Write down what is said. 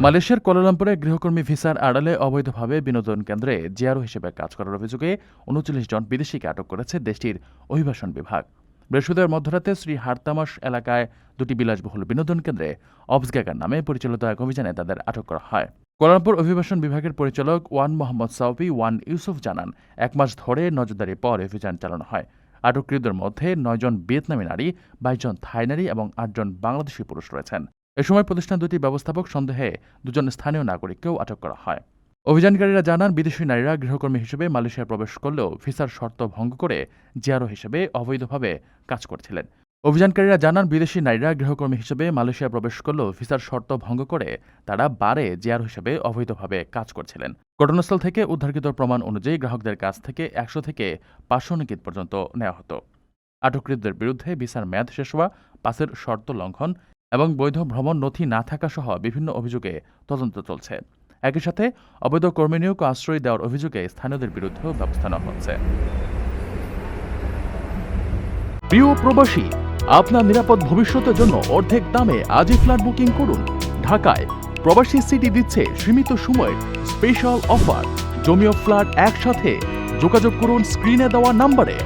মালয়েশিয়ার কোলালামপুরে গৃহকর্মী ভিসার আড়ালে অবৈধভাবে বিনোদন কেন্দ্রে জিয়ারো হিসেবে কাজ করার অভিযোগে উনচল্লিশ জন বিদেশিকে আটক করেছে দেশটির অভিবাসন বিভাগ। বৃহস্পতিবার মধ্যরাতে শ্রী হারতামাস এলাকায় দুটি বিলাসবহুল বিনোদন কেন্দ্রে অবসগ্যাগার নামে পরিচালিত এক অভিযানে তাদের আটক করা হয়। কোলালামপুর অভিবাসন বিভাগের পরিচালক Wan Mohammad Saufi Wan Yusuf জানান, এক মাস ধরে নজরদারি পর অভিযান চালানো হয়। আটককৃতদের মধ্যে নয়জন ভিয়েতনামী নারী বাইশজন থাই নারী এবং আটজন বাংলাদেশি পুরুষ রয়েছেন। এ সময় প্রতিষ্ঠান দুটি ব্যবস্থাপক সন্দেহে দুজন স্থানীয় নাগরিককেও আটক করা হয়। অভিযানকারীরা জানান, বিদেশি নারীরা গৃহকর্মী হিসেবে মালয়েশিয়ায় প্রবেশ করলেও ভিসার শর্ত ভঙ্গ করে জিয়ারো হিসেবে অবৈধভাবে কাজ করছিলেন। অভিযানকারীরা জানান, বিদেশি নারীরা গৃহকর্মী হিসেবে মালয়েশিয়ায় প্রবেশ করলেও ভিসার শর্ত ভঙ্গ করে তারা বারে জিয়ারো হিসেবে অবৈধভাবে কাজ করছিলেন। ঘটনাস্থল থেকে উদ্ধারকৃত প্রমাণ অনুযায়ী গ্রাহকদের কাছ থেকে একশো থেকে পাঁচশো নিকিত পর্যন্ত নেওয়া হতো। আটককৃতদের বিরুদ্ধে ভিসার মেয়াদ শেষ হওয়া, পাসের শর্ত লঙ্ঘন এবং বৈধ ভ্রমণ নথি না থাকা সহ বিভিন্ন অভিযোগে তদন্ত চলছে। একই সাথে অবৈধ কর্মী নিয়োগ আশ্রয় দেওয়ার অভিযোগে স্থানীয়দের বিরুদ্ধেও ব্যবস্থা নেওয়া হচ্ছে। প্রিয় প্রবাসী, আপনার নিরাপদ ভবিষ্যতের জন্য অর্ধেক দামে আজই ফ্ল্যাট বুকিং করুন। ঢাকায় প্রবাসী সিটি দিচ্ছে সীমিত সময়ের স্পেশাল অফার। জমিও ফ্ল্যাট একসাথে। যোগাযোগ করুন স্ক্রিনে দেওয়া নাম্বারে।